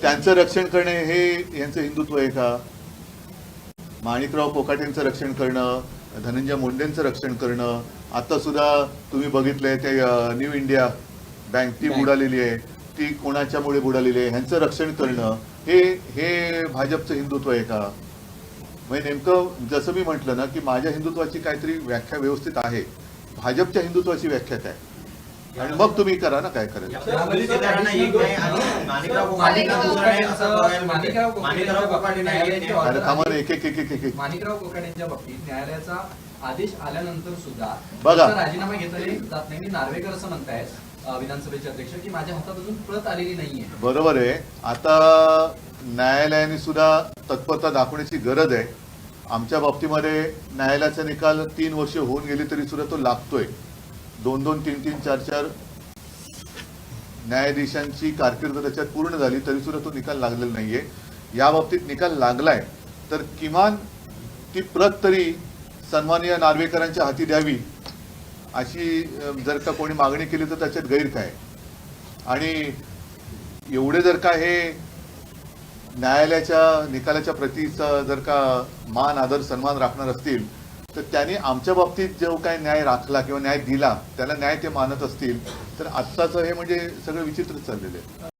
त्यांचं रक्षण करणे हे यांचं हिंदुत्व आहे का? माणिकराव कोकाटेंचं रक्षण करणं धनंजय मुंडेंचं रक्षण करणं आता सुद्धा तुम्ही बघितलंय ते न्यू इंडिया बँक ती. बुडालेली आहे. ती कोणाच्यामुळे बुडालेली आहे? ह्यांचं रक्षण करणं हे हे भाजपचं हिंदुत्व आहे का? म्हणजे नेमकं जसं मी म्हटलं ना की माझ्या हिंदुत्वाची काहीतरी व्याख्या व्यवस्थित आहे. भाजपच्या हिंदुत्वाची व्याख्या काय? आणि मग तुम्ही करा ना काय करायचं. अरे थांबा एक एक एक एक एक एक. माणिकराव बाबतीत न्यायालयाचा आदेश आल्यानंतर सुद्धा बघा. त्याचा राजीनामा घेतला जात नाही. मी नार्वेकर असं म्हणतायत अं, विधानसभेचे अध्यक्ष की माझ्या हातात अजून प्रत आलेली नाहीये. बरोबर आहे. आता न्यायालयाने सुद्धा तत्परता दाखवण्याची गरज आहे. आमच्या बाबतीमध्ये न्यायालयाचा निकाल तीन वर्ष होऊन गेली तरी सुद्धा तो लागतोय. दोन दोन तीन तीन चार चार न्यायाधीशांची कारकीर्द त्याच्यात पूर्ण झाली तरी सुद्धा तो निकाल लागलेला नाहीये. या बाबतीत निकाल लागलाय तर किमान ती प्रत तरी सन्माननीय नार्वेकरांच्या हाती द्यावी अशी जर का कोणी मागणी केली तर त्याच्यात गैर काय? आणि एवढे जर का हे न्यायालयाच्या निकालाच्या प्रतीचा जर का मान आदर सन्मान राखणार असतील तर त्यांनी आमच्या बाबतीत जो काय न्याय राखला किंवा न्याय दिला त्याला न्याय ते मानत असतील तर आत्ताचं हे म्हणजे सगळं विचित्रच चाललेलं आहे.